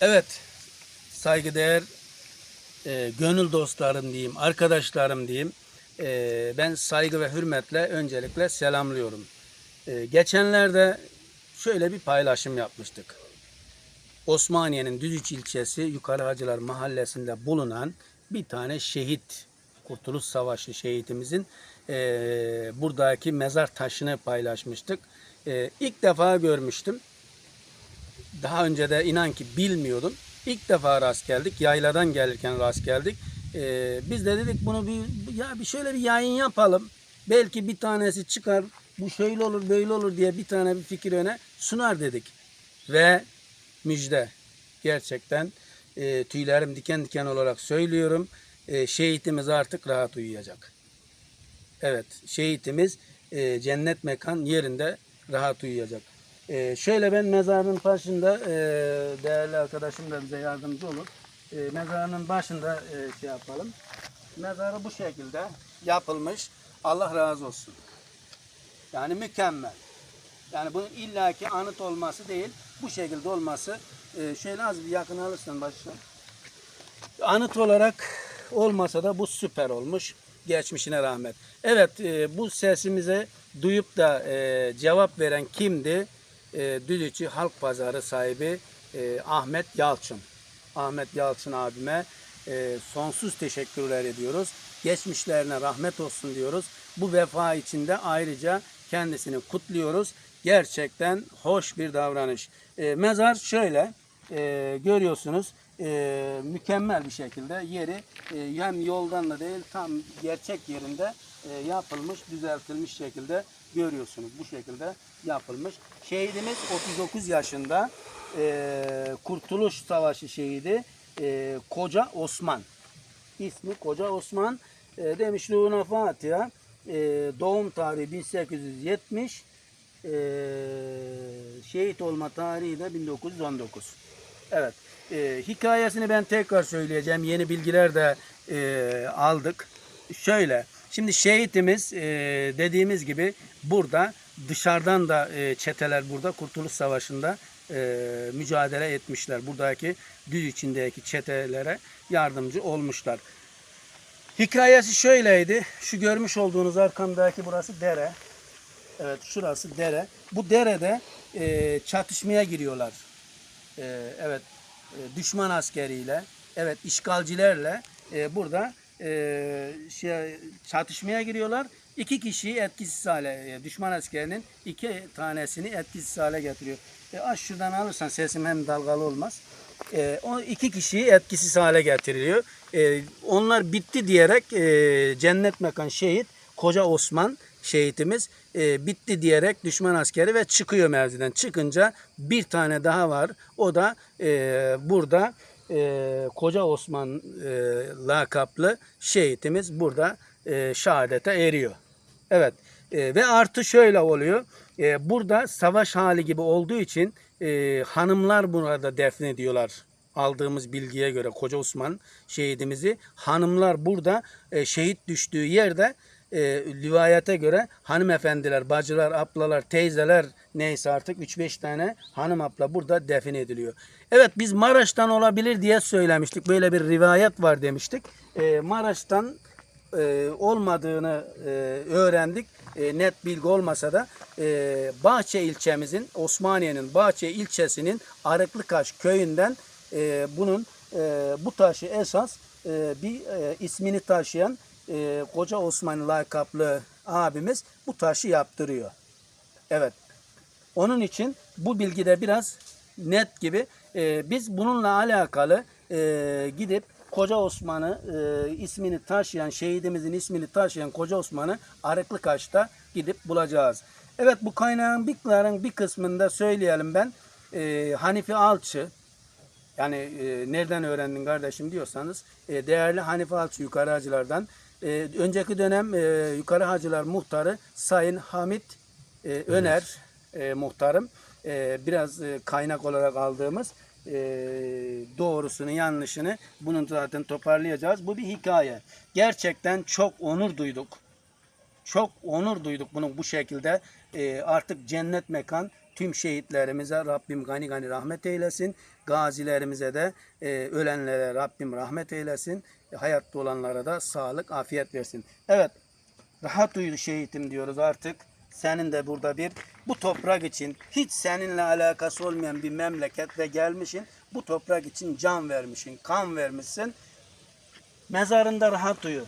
Evet, saygıdeğer e, gönül dostlarım diyeyim, arkadaşlarım diyeyim. E, ben saygı ve hürmetle öncelikle selamlıyorum. E, geçenlerde şöyle bir paylaşım yapmıştık. Osmaniye'nin Düzüç ilçesi Yukarı Hacılar Mahallesi'nde bulunan bir tane şehit, Kurtuluş Savaşı şehitimizin e, buradaki mezar taşını paylaşmıştık. E, ilk defa görmüştüm. Daha önce de inan ki bilmiyordum. İlk defa rast geldik. Yayladan gelirken rast geldik. Ee, biz de dedik bunu bir ya bir şöyle bir yayın yapalım. Belki bir tanesi çıkar. Bu şöyle olur böyle olur diye bir tane bir fikir öne sunar dedik. Ve müjde gerçekten e, tüylerim diken diken olarak söylüyorum. E, şehitimiz artık rahat uyuyacak. Evet, şehitimiz e, cennet mekan yerinde rahat uyuyacak. E, şöyle ben mezarın başında e, değerli arkadaşım da bize yardımcı olur. E, mezarının başında e, şey yapalım. Mezarı bu şekilde yapılmış. Allah razı olsun. Yani mükemmel. Yani bunun illaki anıt olması değil, bu şekilde olması. E, şöyle az bir yakın alırsan başına. Anıt olarak olmasa da bu süper olmuş. Geçmişine rahmet. Evet e, bu sesimize duyup da e, cevap veren kimdi? E, Düdüçü Halk Pazarı sahibi e, Ahmet Yalçın. Ahmet Yalçın abime e, sonsuz teşekkürler ediyoruz. Geçmişlerine rahmet olsun diyoruz. Bu vefa içinde ayrıca kendisini kutluyoruz. Gerçekten hoş bir davranış. E, mezar şöyle e, görüyorsunuz e, mükemmel bir şekilde yeri e, hem yoldan da değil tam gerçek yerinde yapılmış, düzeltilmiş şekilde görüyorsunuz. Bu şekilde yapılmış. Şehidimiz 39 yaşında e, Kurtuluş Savaşı şehidi e, Koca Osman. İsmi Koca Osman. E, demiş Ruhuna Fatiha. E, doğum tarihi 1870. E, şehit olma tarihi de 1919. Evet. E, hikayesini ben tekrar söyleyeceğim. Yeni bilgiler de e, aldık. Şöyle. Şimdi şehitimiz e, dediğimiz gibi burada dışarıdan da e, çeteler burada Kurtuluş Savaşı'nda e, mücadele etmişler. Buradaki düz içindeki çetelere yardımcı olmuşlar. Hikayesi şöyleydi. Şu görmüş olduğunuz arkamdaki burası dere. Evet şurası dere. Bu derede e, çatışmaya giriyorlar. E, evet e, düşman askeriyle, evet işgalcilerle e, burada e, şey, çatışmaya giriyorlar. İki kişiyi etkisiz hale, e, düşman askerinin iki tanesini etkisiz hale getiriyor. E, aç şuradan alırsan sesim hem dalgalı olmaz. E, o iki kişiyi etkisiz hale getiriliyor. E, onlar bitti diyerek e, cennet mekan şehit Koca Osman şehitimiz e, bitti diyerek düşman askeri ve çıkıyor mevziden. Çıkınca bir tane daha var. O da e, burada e, Koca Osman e, lakaplı şehitimiz burada e, şehadete eriyor. Evet e, ve artı şöyle oluyor. E, burada savaş hali gibi olduğu için e, hanımlar burada defnediyorlar. Aldığımız bilgiye göre Koca Osman şehidimizi hanımlar burada e, şehit düştüğü yerde e, rivayete göre hanımefendiler, bacılar, ablalar, teyzeler neyse artık 3-5 tane hanım abla burada defin ediliyor. Evet biz Maraş'tan olabilir diye söylemiştik. Böyle bir rivayet var demiştik. E, Maraş'tan e, olmadığını e, öğrendik. E, net bilgi olmasa da e, Bahçe ilçemizin, Osmaniye'nin Bahçe ilçesinin Arıklıkaş köyünden e, bunun e, bu taşı esas e, bir e, ismini taşıyan e, Koca Osman lakaplı abimiz bu taşı yaptırıyor. Evet. Onun için bu bilgi de biraz net gibi. E, biz bununla alakalı e, gidip Koca Osman'ı e, ismini taşıyan, şehidimizin ismini taşıyan Koca Osman'ı Arıklıkaş'ta gidip bulacağız. Evet bu kaynağın bir, bir kısmında söyleyelim ben. E, Hanifi Alçı, yani e, nereden öğrendin kardeşim diyorsanız e, değerli Hanife Alçı Yukarı Hacılar'dan e, önceki dönem e, Yukarı Hacılar muhtarı Sayın Hamit e, Öner e, muhtarım e, biraz e, kaynak olarak aldığımız e, doğrusunu yanlışını bunun zaten toparlayacağız. Bu bir hikaye. Gerçekten çok onur duyduk. Çok onur duyduk bunun bu şekilde e, artık cennet mekan Tüm şehitlerimize Rabbim gani gani rahmet eylesin. Gazilerimize de e, ölenlere Rabbim rahmet eylesin. Hayatta olanlara da sağlık, afiyet versin. Evet, rahat uyu şehitim diyoruz artık. Senin de burada bir bu toprak için hiç seninle alakası olmayan bir memlekette gelmişsin. Bu toprak için can vermişsin, kan vermişsin. Mezarında rahat uyu.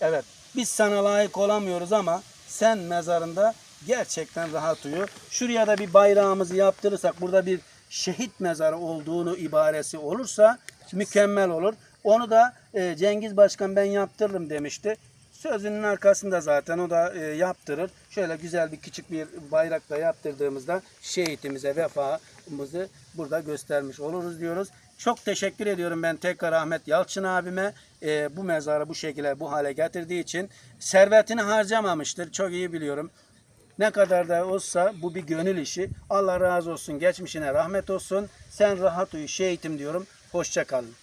Evet, biz sana layık olamıyoruz ama sen mezarında gerçekten rahat uyu. Şuraya da bir bayrağımızı yaptırırsak, burada bir şehit mezarı olduğunu ibaresi olursa mükemmel olur. Onu da e, Cengiz Başkan ben yaptırırım demişti. Sözünün arkasında zaten o da e, yaptırır. Şöyle güzel bir küçük bir bayrak da yaptırdığımızda şehitimize vefamızı burada göstermiş oluruz diyoruz. Çok teşekkür ediyorum ben tekrar Ahmet Yalçın abime e, bu mezarı bu şekilde bu hale getirdiği için. Servetini harcamamıştır. Çok iyi biliyorum. Ne kadar da olsa bu bir gönül işi. Allah razı olsun. Geçmişine rahmet olsun. Sen rahat uyu şehitim diyorum. Hoşça kalın.